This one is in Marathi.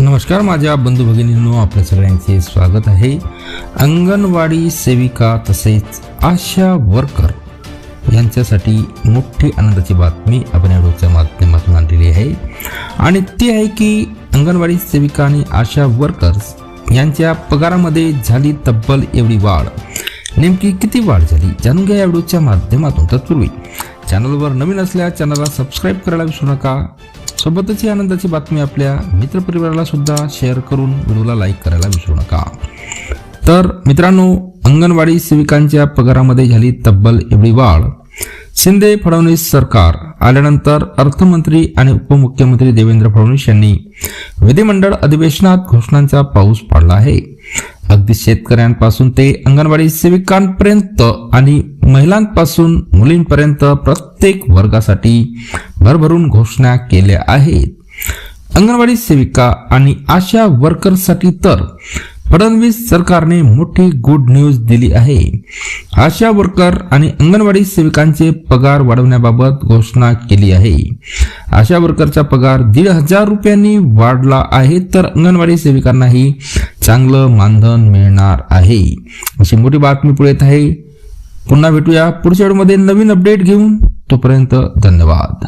नमस्कार माझ्या बंधू भगिनींनो आपल्या सगळ्यांचे स्वागत आहे. अंगणवाडी सेविका तसेच आशा वर्कर यांच्यासाठी मोठी आनंदाची बातमी आपण या व्हिडिओच्या माध्यमातून आणलेली आहे. आणि ती आहे की अंगणवाडी सेविका आणि आशा वर्कर्स यांच्या पगारामध्ये झाली तब्बल एवढी वाढ. नेमकी किती वाढ झाली जाणून घ्या या व्हिडिओच्या माध्यमातून. तत्पूर्वी चॅनलवर नवीन असल्या चॅनलला सबस्क्राईब करायला विसरू नका. सोबतच ही आनंदाची बातमी आपल्या मित्रपरिवाराला सुद्धा शेअर करून व्हिडिओला लाईक करायला विसरू नका. तर मित्रांनो अंगणवाडी सेविकांच्या पगारामध्ये झाली तब्बल एवढी वाढ. शिंदे फडणवीस सरकार आल्यानंतर अर्थमंत्री आणि उपमुख्यमंत्री देवेंद्र फडणवीस यांनी विधिमंडळ अधिवेशनात घोषणांचा पाऊस पाडला आहे. अगदी शेतकऱ्यांपासून ते अंगणवाडी सेविकांपर्यंत आणि महिलांपासून मुलींपर्यंत प्रत्येक वर्गासाठी भरभरून घोषणा केल्या आहेत. अंगणवाडी सेविका आणि आशा वर्करसाठी तर फडणवीस सरकारने मोठी गुड न्यूज दिली आहे. आशा वर्कर आणि अंगणवाडी सेविकांचे पगार वाढवण्याबाबत घोषणा केली आहे. आशा वर्करचा पगार दीड हजार रुपयांनी वाढला आहे तर अंगणवाडी सेविकांनाही चांगलं मानधन मिळणार आहे. अशी मोठी बातमी पुढे येत आहे. पुन्हा भेटूया पुढच्या व्हिडिओमध्ये नवीन अपडेट घेऊन. तोपर्यंत धन्यवाद.